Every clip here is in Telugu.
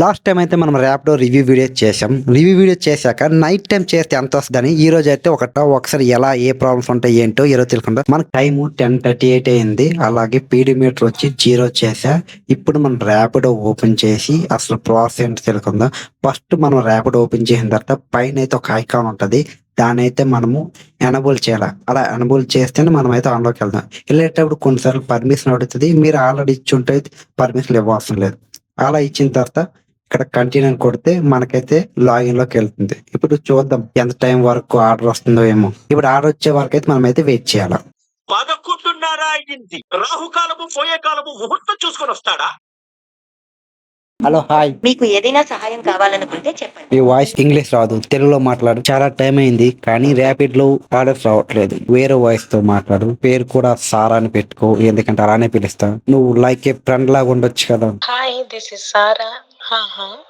లాస్ట్ టైం అయితే మనం ర్యాప్డో రివ్యూ వీడియో చేసాం రివ్యూ వీడియో చేశాక నైట్ టైం చేస్తే ఎంత వస్తుందని ఈ రోజు అయితే ఒకట ఒకసారి ఎలా ఏ ప్రాబ్లమ్స్ ఉంటాయి ఏంటో ఈరోజు తెలుసుకుంటాం మన టైం టెన్ థర్టీ ఎయిట్ అయింది. అలాగే పీడీమీటర్ వచ్చి జీరో చేసా ఇప్పుడు మనం ర్యాపిడో ఓపెన్ చేసి అసలు ప్రాసెస్ ఏంటో తెలుసుకుందాం. ఫస్ట్ మనం ర్యాపిడో ఓపెన్ చేసిన తర్వాత పైన అయితే ఒక ఐకాన్ ఉంటుంది. దాని అయితే మనము ఎనబుల్ చేయాలి? అలా ఎనబుల్ చేస్తేనే మనం అయితే ఆన్లోకి వెళ్దాం. వెళ్ళేటప్పుడు కొన్నిసార్లు పర్మిషన్ అడుగుతుంది. మీరు ఆల్రెడీ ఇచ్చి ఉంటే పర్మిషన్ ఇవ్వాల్సిన లేదు. అలా ఇచ్చిన తర్వాత ఇక్కడ కంటిన్యూ అని కొడితే మనకైతే లాగిన్లోకి వెళ్తుంది. ఇప్పుడు చూద్దాం ఎంత టైం వరకు ఆర్డర్ వస్తుందో ఏమో. ఇప్పుడు ఆర్డర్ వచ్చే వరకు అయితే మనం అయితే వెయిట్ చేయాలి? పదకొండున్నర అయింది. రాహుకాలము పోయే కాలము ముహూర్తం చూసుకొని వస్తాడా? హలో హాయ్ మీకు ఏదైనా సహాయం కావాలనుకుంటే చెప్పండి. మీ వాయిస్ ఇంగ్లీష్ రాదు. తెలుగులో మాట్లాడు. చాలా టైం అయింది కానీ ర్యాపిడ్లో ఆర్డర్స్ రావట్లేదు. వేరే వాయిస్తో మాట్లాడు. పేరు కూడా సారా అని పెట్టుకో. ఎందుకంటే అలానే పిలుస్తా. నువ్వు లైక్ ఏ ఫ్రెండ్ లాగా ఉండొచ్చు కదా. Hi this is Sara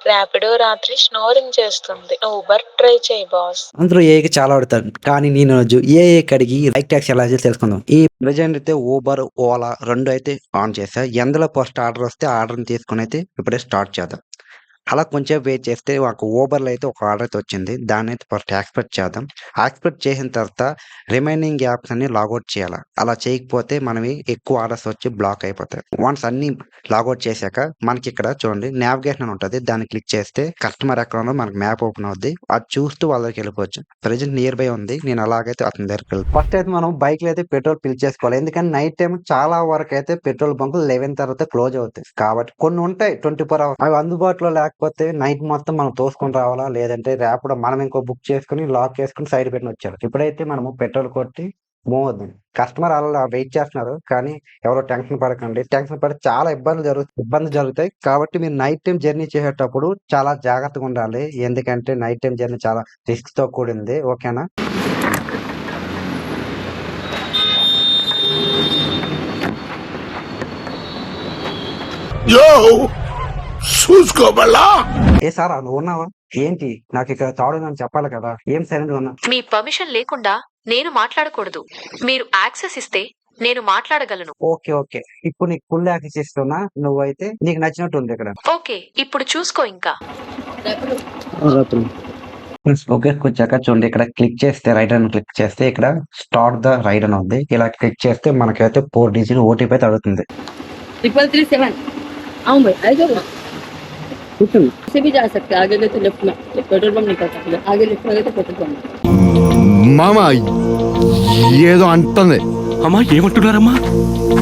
Rapido రాత్రి స్నోరింగ్ చేస్తుంది. ఊబర్ ట్రై చేయి బాస్ అందరూ ఏకి చాలా ఆడుతారు కానీ నేను రోజు ఏ ఏ కడిగి లైక్ ట్యాక్స్ ఎలా చేసి తెలుసుకుందాం. ఈ ప్రజెంట్ అయితే ఊబర్ ఓలా రెండు అయితే ఆన్ చేసా ఎందులో ఫస్ట్ ఆర్డర్ వస్తే ఆర్డర్ తీసుకుని అయితే ఇప్పుడే స్టార్ట్ చేద్దాం. అలా కొంచెం వెయిట్ చేస్తే ఒక ఊబర్లో అయితే ఒక ఆర్డర్ అయితే వచ్చింది. దాన్ని అయితే ఫస్ట్ ఎక్స్పెక్ట్ చేద్దాం. ఎక్స్పెక్ట్ చేసిన తర్వాత రిమైనింగ్ యాప్స్ అన్ని లాగౌట్ చేయాలి? అలా చేయకపోతే మనవి ఎక్కువ ఆర్డర్స్ వచ్చి బ్లాక్ అయిపోతాయి. వన్స్ అన్ని లాగౌట్ చేశాక మనకి ఇక్కడ చూడండి నావిగేషన్ అని ఉంటుంది. దాన్ని క్లిక్ చేస్తే కస్టమర్ అకౌంట్ మనకి మ్యాప్ ఓపెన్ అవుద్ది. అది చూస్తూ వాళ్ళ దగ్గరికి వెళ్ళిపోవచ్చు. ప్రజెంట్ నియర్ బై ఉంది. నేను అలాగైతే అతని దగ్గరికి వెళ్ళి ఫస్ట్ అయితే మనం బైక్లో అయితే పెట్రోల్ ఫిల్ చేసుకోవాలి. ఎందుకంటే నైట్ టైం చాలా వరకు అయితే పెట్రోల్ బంకులు లెవెన్ తర్వాత క్లోజ్ అవుతాయి. కాబట్టి కొన్ని ఉంటాయి ట్వంటీ ఫోర్ అవర్స్ అవి అందుబాటులో లేకపోతే నైట్ మొత్తం మనం తోసుకొని రావాలా? లేదంటే ర్యాపిడో మనం ఇంకో బుక్ చేసుకుని లాక్ చేసుకుని సైడ్ పెట్టిన వచ్చారు ఇప్పుడైతే మనము పెట్రోల్ కొట్టి మూవ్ అవుతుంది కస్టమర్ అలా వెయిట్ చేస్తున్నారు. కానీ ఎవరో టెన్షన్ పడకండి. టెన్షన్ పడి చాలా ఇబ్బందులు జరుగుతాయి ఇబ్బందులు జరుగుతాయి. కాబట్టి మీరు నైట్ టైం జర్నీ చేసేటప్పుడు చాలా జాగ్రత్తగా ఉండాలి. ఎందుకంటే నైట్ టైం జర్నీ చాలా రిస్క్తో కూడింది. ఓకేనా? చూసుకో ఏ సారా నువ్వు ఉన్నావా? ఏంటి? నాకు ఇక్కడ తాడు చెప్పాలి కదా. ఏం సరైన ఉన్నా? మీ పర్మిషన్ లేకుండా నేను మాట్లాడకూడదు. మీరు యాక్సెస్ ఇస్తే నేను మాట్లాడగలను. Okay okay. ఇప్పుడు నీకు ఫుల్ యాక్సెస్ ఇస్తున్నా నువ్వైతే నీకు నచ్చినట్టు ఉంది ఇక్కడ. ఓకే ఇప్పుడు చూసుకో ఇంకా. వచ్చాక చూడండి. ఇక్కడ క్లిక్ చేస్తే రైట్ అని క్లిక్ చేస్తే ఇక్కడ స్టార్ట్ ద రైడ్ అని ఉంది. ఇలా క్లిక్ చేస్తే మనకైతే ఫోర్ డిజిట్ ఓటీపీ అయితే అడుగుతుంది. ట్రిపుల్ త్రీ సెవెన్ అవును भाई आ जाओ से भी जा सकते हैं आगे गए तो लेफ्ट में पेट्रोल पंप निकल सकते हैं आगे लेफ्ट में गए तो पेट्रोल पंप మామ ఏదో అంటుంది అమ్మా ఏమంటున్నారమ్మా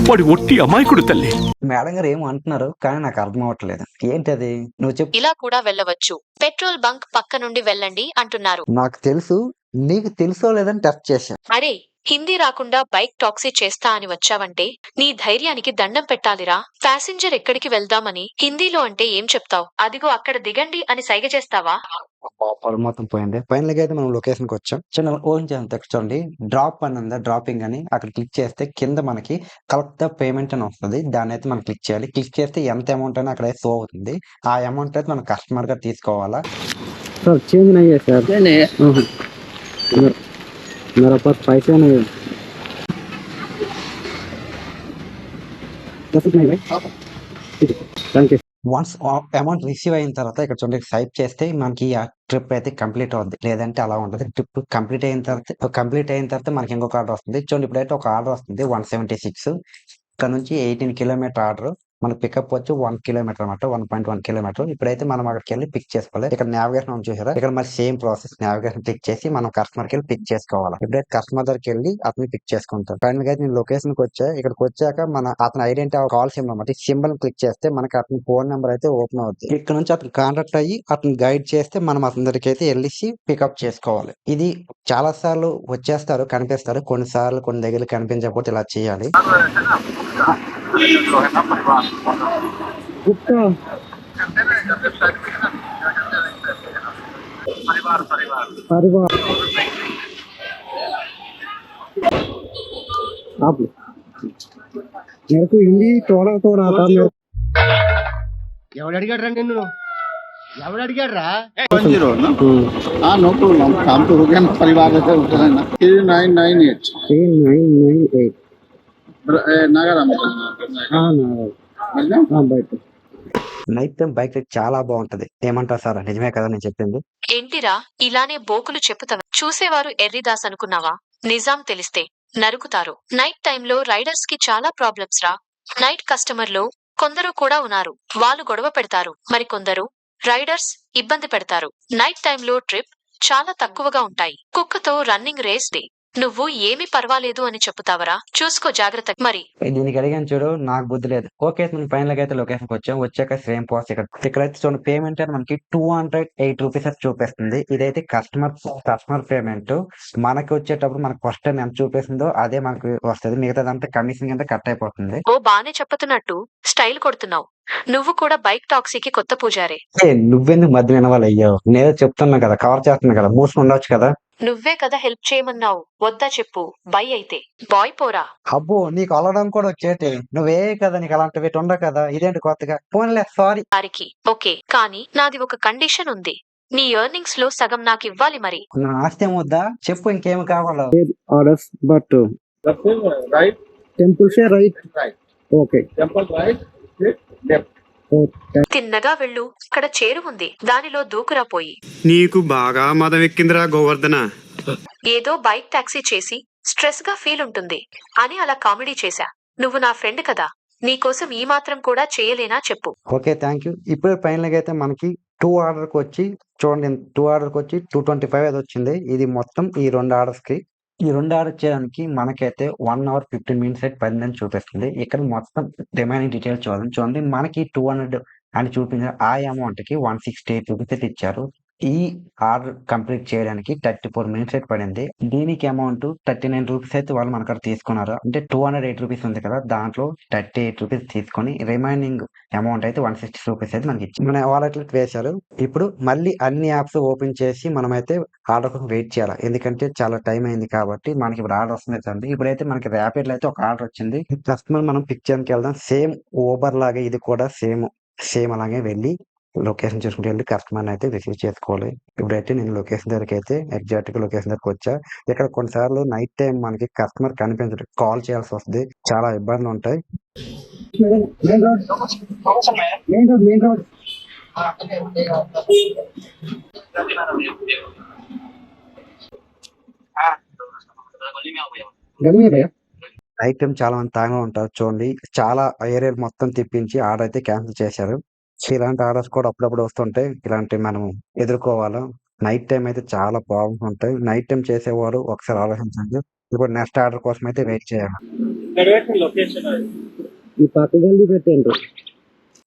వాడి ఒట్టి అమాయకుడు తల్లి మేడం గారు ఏమో అంటున్నారు కానీ నాకు అర్థం అవ్వట్లేదు ఏంటది నువ్వు చెప్పు ఇలా కూడా వెళ్ళవచ్చు పెట్రోల్ బంక్ పక్క నుండి వెళ్ళండి అంటున్నారు నాకు తెలుసు నీకు తెలుసో లేదని టెస్ట్ చేశా అరే హిందీ రాకుండా బైక్ టాక్సీ చేస్తా అని వచ్చావంటే నీ ధైర్యానికి దండం పెట్టాలిరా. ప్యాసింజర్ ఎక్కడికి వెళ్దామని హిందీలో అంటే ఏం చెప్తావు? అదిగో అక్కడ దిగండి అని సైగ చేస్తావా? పొలం పోయింది. ఫైనల్గా అయితే మనం లొకేషన్కి వచ్చాం. చిన్న ఓన్ చేసిన చూడండి. డ్రాప్ అని ఉందా? డ్రాపింగ్ అని. అక్కడ క్లిక్ చేస్తే కింద మనకి కలెక్ట్ ద పేమెంట్ అని వస్తుంది. దాని అయితే మనం క్లిక్ చేయాలి. క్లిక్ చేస్తే ఎంత అమౌంట్ అని అక్కడ షో అవుతుంది. ఆ అమౌంట్ అయితే మనం కస్టమర్గా తీసుకోవాలా? సార్ చేంజ్ అయ్యా సార్. मेरा, मेरा पास पैसे नहीं है दस नहीं भाई thank you once amount receive అయిన తర్వాత ఇక్కడ చూడండి స్వైప్ చేస్తే మనకి ఆ ట్రిప్ అయితే కంప్లీట్ అవుద్ది లేదంటే అలా ఉంటుంది ట్రిప్ కంప్లీట్ అయిన తర్వాత కంప్లీట్ అయిన తర్వాత మనకి ఇంకొక ఆర్డర్ వస్తుంది చూడండి ఇప్పుడైతే ఒక ఆర్డర్ వస్తుంది వన్ సెవెంటీ సిక్స్ ఇక్కడ నుంచి ఎయిటీన్ కిలోమీటర్ ఆర్డర్ మన పికప్ వచ్చి వన్ కిలోమీటర్ అనమాట వన్ పాయింట్ వన్ కిలోమీటర్ ఇప్పుడైతే మనం అక్కడికి వెళ్ళి పిక్ చేసుకోవాలి. ఇక్కడ నావిగేషన్ ఉంది చూసారా? ఇక్కడ మరి సేమ్ ప్రాసెస్ నావిగేషన్ క్లిక్ చేసి మనం కస్టమర్కి వెళ్ళి పిక్ చేసుకోవాలి. ఇప్పుడైతే కస్టమర్ దగ్గరికి వెళ్ళి అతను పిక్ చేసుకుంటాం ఫైనల్గా అయితే నేను లొకేషన్కి వచ్చా. ఇక్కడికి వచ్చాక మన అతని ఐడెంటిటీ కాల్ సింబల్ అనమాట సింబల్ క్లిక్ చేస్తే మనకి అతని ఫోన్ నెంబర్ అయితే ఓపెన్ అవుతుంది ఇక్కడ నుంచి అతను కాంటాక్ట్ అయ్యి అతను గైడ్ చేస్తే మనం అతని దగ్గరికి అయితే వెళ్ళేసి పికప్ చేసుకోవాలి. ఇది చాలా సార్లు వచ్చేస్తారు కనిపిస్తారు. కొన్నిసార్లు కొన్ని దగ్గర కనిపించకపోతే ఇలా చేయాలి. गुप्ता परिवार आप मेरे को हिंदी थोड़ा थोड़ा आता मेरे ఎవడు అడిగాడు రా నిన్ను ఎవడు అడిగాడు రా जीरो ना हाँ नो प्रॉब्लम काम तो हो गया ना परिवार रहते బయట. బైక్ చాలా బాగుంటది. ఏమంటారు సార్? నిజమే కదా నేను చెప్పింది? ఏంటిరా? ఇలానే బోకులు చెప్పుతా చూసేవారు ఎర్రిదాస్ అనుకున్నావా? నిజాం తెలిస్తే నరుకుతారు. నైట్ టైంలో రైడర్స్కి చాలా ప్రాబ్లమ్స్ రా. నైట్ కస్టమర్లు కొందరు కూడా ఉన్నారు. వాళ్ళు గొడవ పెడతారు. మరి కొందరు రైడర్స్ ఇబ్బంది పెడతారు. నైట్ టైంలో ట్రిప్ చాలా తక్కువగా ఉంటాయి. కుక్కతో రన్నింగ్ రేస్ డే. నువ్వు ఏమీ పర్వాలేదు అని చెప్పుతావరా? చూసుకో జాగ్రత్త. మరి. దీనికి అడిగాను చూడు నాకు బుద్ధి లేదు. ఓకే మనం ఫైనల్గా అయితే లొకేషన్కి వచ్చాం. వచ్చాక సేమ్ ప్రాసెస్ ఇక్కడ. ఇక్కడైతే చూడండి పేమెంట్ అని మనకి టూ హండ్రెడ్ ఎయిట్ రూపీస్ అని చూపిస్తుంది. ఇదైతే కస్టమర్ కస్టమర్ పేమెంట్ మనకి వచ్చేటప్పుడు మనకు ఫస్ట్ టైం ఎంత చూపిస్తుందో అదే మనకి వస్తుంది. మిగతాదంతా కమిషన్ కింద కట్ అయిపోతుంది. ఓ బానే చెప్పుతున్నట్టు స్టైల్ కొడుతున్నావు. నువ్వు కూడా బైక్ టాక్సీకి కొత్త పూజారే. ఏ, నువ్వెందుకు మధ్య వినవాలి అయ్యో నేను చెప్తున్నా కదా కవర్ చేస్తున్నా కదా మూసుకుని ఉండొచ్చు కదా. నువ్వే కదా హెల్ప్ చేయమన్నావు. వద్దా చెప్పు. బై అయితే. బాయ్ పోరా. అబ్బో నీకు అలడం కూడా వచ్చేటి నువ్వే కదా నీకు అలాంటివి ఉండవు కదా. ఇదేంటి కొత్తగా? పోన్లే సారీ. వారికి ఓకే. కానీ నాది ఒక కండిషన్ ఉంది. నీ ఎర్నింగ్స్లో సగం నాకు ఇవ్వాలి మరి. నా ఆస్తి ఏమొద్దా చెప్పు ఇంకేమి కావాలో. ఆర్డర్స్ బట్ right, టెంపుల్ షే right right. Okay Temple right, left. తిన్నగా వెళ్ళు. ఇక్కడ చేరు ఉంది. దానిలో దూకురా పోయి. నీకు బాగా మదం ఎక్కిందిరా గోవర్ధన. ఏదో బైక్ టాక్సీ చేసి స్ట్రెస్గా ఫీల్ ఉంటుంది. అని అలా కామెడీ చేశా. నువ్వు నా ఫ్రెండ్ కదా. నీకోసం ఈ మాత్రం కూడా చేయలేనా చెప్పు. ఓకే థ్యాంక్ యూ ఇప్పుడు ఫైనల్గా అయితే మనకి టూ ఆర్డర్కి వచ్చి చూడండి టూ ఆర్డర్కి వచ్చి టూ ట్వంటీ ఫైవ్ అది వచ్చింది. ఇది మొత్తం ఈ రెండు ఆర్డర్స్కి ఈ రెండు ఆర్డర్ చేయడానికి మనకైతే వన్ అవర్ ఫిఫ్టీన్ మినిట్స్ అయితే పడిందని చూపిస్తుంది. ఇక్కడ మొత్తం రిమైనింగ్ డీటెయిల్స్ చూడండి. చూడండి మనకి టూ హండ్రెడ్ అని చూపించిన ఆ అమౌంట్కి వన్ సిక్స్టీ ఎయిట్ రూపీస్ అయితే ఇచ్చారు. ఈ ఆర్డర్ కంప్లీట్ చేయడానికి థర్టీ ఫోర్ మినిట్స్ అయితే పడింది. దీనికి అమౌంట్ థర్టీ నైన్ రూపీస్ అయితే వాళ్ళు మనకాడ తీసుకున్నారు. అంటే టూ హండ్రెడ్ ఎయిట్ రూపీస్ ఉంది కదా దాంట్లో థర్టీ ఎయిట్ రూపీస్ తీసుకొని రిమైనింగ్ అమౌంట్ అయితే వన్ సిక్స్టీ రూపీస్ అయితే మనకి మన వాలెట్లో వేశారు. ఇప్పుడు మళ్ళీ అన్ని యాప్స్ ఓపెన్ చేసి మనమైతే ఆర్డర్ కోసం వెయిట్ చేయాలి. ఎందుకంటే చాలా టైం అయింది కాబట్టి మనకి ఇప్పుడు ఆర్డర్ వస్తుంది కదండి. ఇప్పుడైతే మనకి ర్యాపిడ్ అయితే ఒక ఆర్డర్ వచ్చింది. కస్టమర్ మనం పిక్ చేయడానికి వెళ్దాం. సేమ్ ఓబర్ లాగే ఇది కూడా సేమ్ సేమ్ అలాగే వెళ్ళి లొకేషన్ చూసుకుంటే వెళ్ళి కస్టమర్ని అయితే రిసీవ్ చేసుకోవాలి. ఇప్పుడైతే నేను లొకేషన్ దగ్గరికి అయితే ఎగ్జాక్ట్గా లొకేషన్ దగ్గరకు వచ్చా. ఇక్కడ కొన్నిసార్లు నైట్ టైం మనకి కస్టమర్ కనిపించడం కాల్ చేయాల్సి వస్తుంది చాలా ఇబ్బందులు ఉంటాయి. నైట్ టైం చాలా మంది తాగా ఉంటారు చూడండి. చాలా ఏరియా మొత్తం తిప్పించి ఆర్డర్ అయితే క్యాన్సిల్ చేశారు. ఇలాంటి ఆర్డర్స్ కూడా అప్పుడప్పుడు వస్తుంటాయి ఇలాంటి మనం ఎదుర్కోవాలా? నైట్ టైం అయితే చాలా ప్రాబ్లమ్స్ ఉంటాయి నైట్ టైం చేసేవారు ఒకసారి ఆలోచించండి. ఇప్పుడు నెక్స్ట్ ఆర్డర్ కోసం అయితే వెయిట్ చేయాలి.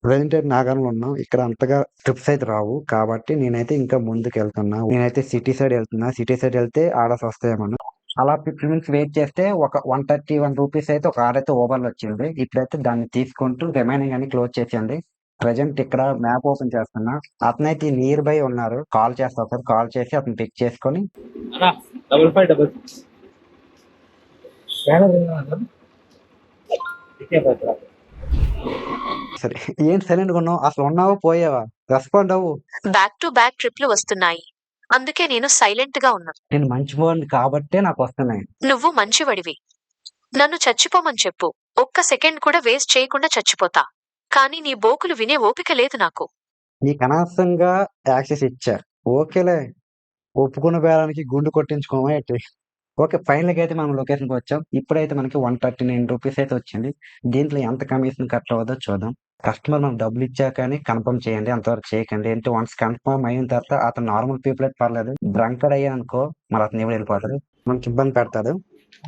ప్రజెంట్ అయితే నాగారంలో ఉన్నాం. ఇక్కడ అంతగా ట్రిప్స్ అయితే రావు. కాబట్టి నేనైతే ఇంకా ముందుకు వెళ్తున్నా. నేనైతే సిటీ సైడ్ వెళ్తున్నా. సిటీ సైడ్ వెళ్తే ఆర్డర్స్ వస్తాయేమన్నా అలా ఫిఫ్టీ మినిట్స్ వెయిట్ చేస్తే ఒక వన్ థర్టీ వన్ రూపీస్ అయితే ఒక ఆర్డర్ అయితే ఓవర్లో వచ్చింది. ఇప్పుడైతే దాన్ని తీసుకుంటూ రిమైనింగ్ అని క్లోజ్ చేసేయండి. ప్రజెంట్ ఇక్కడ మ్యాప్ ఓపెన్ చేస్తున్నా. అతనైతే నియర్ బై ఉన్నారు. కాల్ చేస్తా ఒకసారి కాల్ చేసి అతను పిక్ చేసుకొని డబల్ ఫైవ్ డబల్ సరే. ఏంటి సైలెంట్ ఉన్నావు? అసలు ఉన్నావా? పోయావా? రెస్పాండ్ అవ్వు. బ్యాక్ టు బ్యాక్ ట్రిప్లు వస్తున్నాయి. అందుకే నేను సైలెంట్గా ఉన్నా. నేను మంచివాడిని కాబట్టే నాకు వస్తున్నాయి. నువ్వు మంచివడివి. నన్ను చచ్చిపోమని చెప్పు. ఒక్క సెకండ్ కూడా వేస్ట్ చేయకుండా చచ్చిపోతా. కానీ నీ బోకులు వినే ఓపిక లేదు నాకు. నీకు అనవసరంగా యాక్సెస్ ఇచ్చా ఓకేలే. ఒప్పుకున్న బేరానికి గుండు కొట్టించుకోమా ఏంటి? ఓకే ఫైనల్ అయితే మనం లొకేషన్కి వచ్చాం. ఇప్పుడైతే మనకి వన్ థర్టీ నైన్ రూపీస్ అయితే వచ్చింది. దీంట్లో ఎంత కమిషన్ కట్ అవ్వదో చూద్దాం. కస్టమర్ మనం డబ్బులు ఇచ్చా కానీ కన్ఫర్మ్ చేయండి అంతవరకు చేయకండి. అంటే వన్స్ కన్ఫర్మ్ అయిన తర్వాత అతను నార్మల్ పీపుల్ అయితే పర్లేదు. డ్రంకర్ అయ్యానుకో మరి అతను ఎవరు వెళ్ళిపోతారు మనకి ఇబ్బంది పెడతాడు.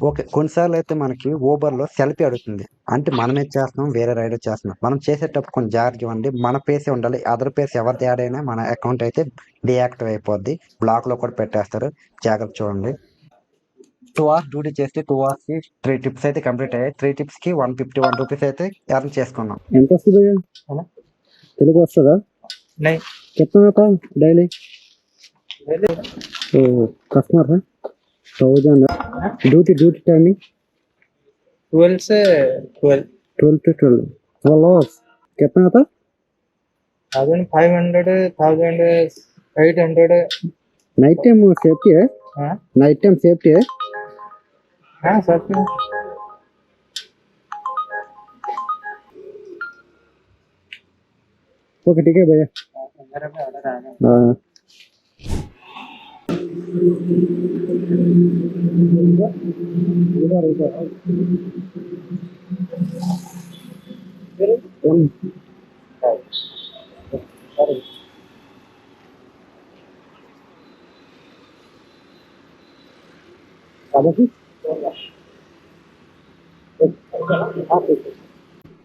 ఓకే కొన్నిసార్లు అయితే మనకి ఓబర్లో సెల్ఫీ అడుగుతుంది. అంటే మనమే చేస్తున్నాం? వేరే రైడర్ చేస్తున్నాం. మనం చేసేటప్పుడు కొంచెం జాగ్రత్త ఇవ్వండి. మన పేసే ఉండాలి. అదర్ పేస్ ఎవరు తేడైనా అయినా మన అకౌంట్ అయితే డీయాక్టివ్ అయిపోద్ది. బ్లాక్లో కూడా పెట్టేస్తారు. జాగ్రత్త చూడండి. టూ అవర్స్ డ్యూటీ చేస్తే టూ అవర్స్కి త్రీ టిప్స్ అయితే కంప్లీట్ అయ్యాయి. త్రీ టిప్స్కి వన్ ఫిఫ్టీ వన్ రూపీస్ అయితే ఎర్న్ చేసుకున్నాం. ఎంత వస్తుంది తెలుగు వస్తుందా? Daily customer है डेली तो कस्टमर है thousand duty duty timing twelve से twelve twelve to twelve twelve hours कितना आता thousand five hundred thousand eight hundred night time safety है हाँ नाइट टाइम सेफ्टी है हाँ सब ఓకే టీకే భయ్యా हाँ।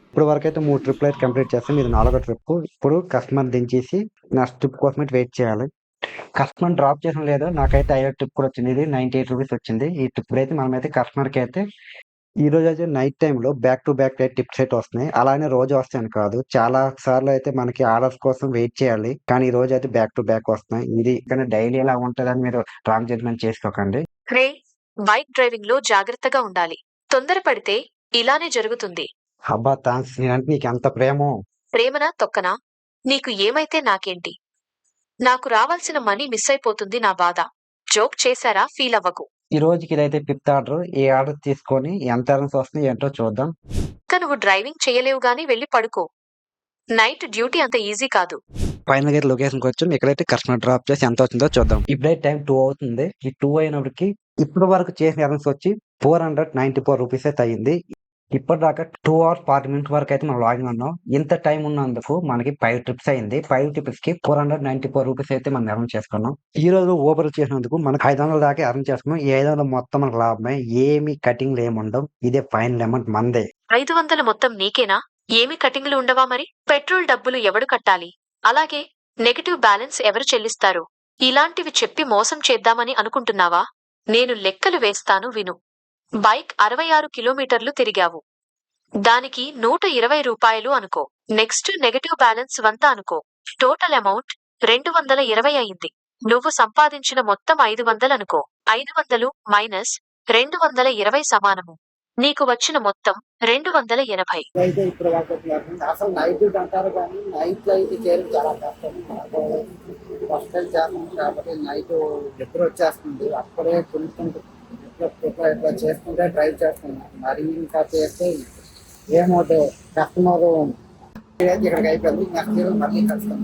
ఇప్పుడు వరకు అయితే మూడు ట్రిప్లు అయితే కంప్లీట్ చేస్తాం ఇది నాలుగో ట్రిప్ ఇప్పుడు కస్టమర్ దించేసి నెక్స్ట్ ట్రిప్ కోసం వెయిట్ చేయాలి. కస్టమర్ డ్రాప్ చేసిన లేదు. నాకైతే ఐదో ట్రిప్ కూడా వచ్చింది. ఇది నైన్టీ ఎయిట్ రూపీస్ వచ్చింది. ఈ ట్రిప్ అయితే మనమైతే కస్టమర్కి అయితే ఈ రోజు అయితే నైట్ టైంలో బ్యాక్ టు బ్యాక్ టిప్స్ అయితే వస్తున్నాయి. అలానే రోజు వస్తాయని కాదు. చాలా సార్లు అయితే మనకి ఆర్డర్స్ కోసం వెయిట్ చేయాలి. కానీ ఈ రోజు అయితే బ్యాక్ టు బ్యాక్ వస్తున్నాయి. ఇది కానీ డైలీ ఎలా ఉంటుందని మీరు రాంగ్ జడ్జ్మెంట్ చేసుకోకండి. రే బైక్ డ్రైవింగ్లో జాగ్రత్తగా ఉండాలి. తొందరపడితే ఇలానే జరుగుతుంది. అబ్బా థ్యాంక్స్ నేనంటే నీకు ఎంత ప్రేమో. ప్రేమనా తొక్కనా? నీకు ఏమైతే నాకేంటి? నాకు రావాల్సిన మనీ మిస్ అయిపోతుంది నా బాధ. జోక్ చేశారా? ఫీల్ అవ్వకు. ఈ రోజుకి ఇదైతే ఫిఫ్త్ ఆర్డర్ ఈ ఆర్డర్ తీసుకొని ఎంత ఎర్న్స్ వస్తుంది ఏంటో చూద్దాం. ఇంకా నువ్వు డ్రైవింగ్ చేయలేవు గాని వెళ్ళి పడుకో. నైట్ డ్యూటీ అంత ఈజీ కాదు. ఫైనల్గా లొకేషన్కి వచ్చి. ఇక్కడైతే కస్టమర్ డ్రాప్ చేసి ఎంత వచ్చిందో చూద్దాం. ఇప్పుడైతే టైం టూ అవుతుంది. ఈ టూ అయినప్పటికి ఇప్పటి వరకు చేసిన ఎర్న్స్ వచ్చి four hundred ninety four rupees అయితే అయ్యింది. ఇప్పటిదాకా టూ అవర్స్ ఫార్టీ మినిట్స్ వరకు అయితే మనం లాగిన్ ఉన్నాం. ఇంత టైం ఉన్నందుకు మనకి ఫైవ్ ట్రిప్స్ అయింది. ఫైవ్ ట్రిప్స్కి four hundred ninety four rupees అయితే మనం ఎర్న్ చేసుకున్నాం. ఈ రోజు ఓవర్ చేసినందుకు మనకి ఐదు వందల దాకా ఎర్న్ చేసుకున్నాం. ఈ ఐదు వందలు మొత్తం మనకు లాభమే. ఏమి కటింగ్ ఏముండవు ఇదే ఫైనల్ అమౌంట్ మందే. ఐదు వందల మొత్తం నీకేనా? ఏమి కటింగ్లు ఉండవా మరి? పెట్రోల్ డబ్బులు ఎవడు కట్టాలి? అలాగే నెగటివ్ బ్యాలెన్స్ ఎవరు చెల్లిస్తారు? ఇలాంటివి చెప్పి మోసం చేద్దామని అనుకుంటున్నావా? నేను లెక్కలు వేస్తాను విను. బైక్ అరవై ఆరు కిలోమీటర్లు తిరిగావు. దానికి నూట ఇరవై రూపాయలు అనుకో. నెక్స్ట్ నెగటివ్ బ్యాలెన్స్ వంత అనుకో. టోటల్ అమౌంట్ రెండు వందల ఇరవై అయింది. నువ్వు సంపాదించిన మొత్తం ఐదు వందలు అనుకో. ఐదు వందలు మైనస్ రెండు వందల ఇరవై సమానము. నీకు వచ్చిన మొత్తం రెండు వందల ఎనభై. అయితే ఇప్పుడు అసలు నైట్ డ్యూటీ అంటారు కానీ నైట్ అయితే చేయడం చాలా కష్టం. ఫస్ట్ టైం కాబట్టి నైట్ ఎప్పుడు వచ్చేస్తుంది? అప్పుడే కొనుక్కుంటుంది ఇట్లా ఇట్లా ఇట్లా చేసుకుంటే డ్రైవ్ చేస్తున్నాం. మరి ఇంకా చేస్తే ఏమవుతుంది కస్టమర్ ఇక్కడికి అయిపోయింది. నెక్స్ట్ మళ్ళీ కలుస్తాను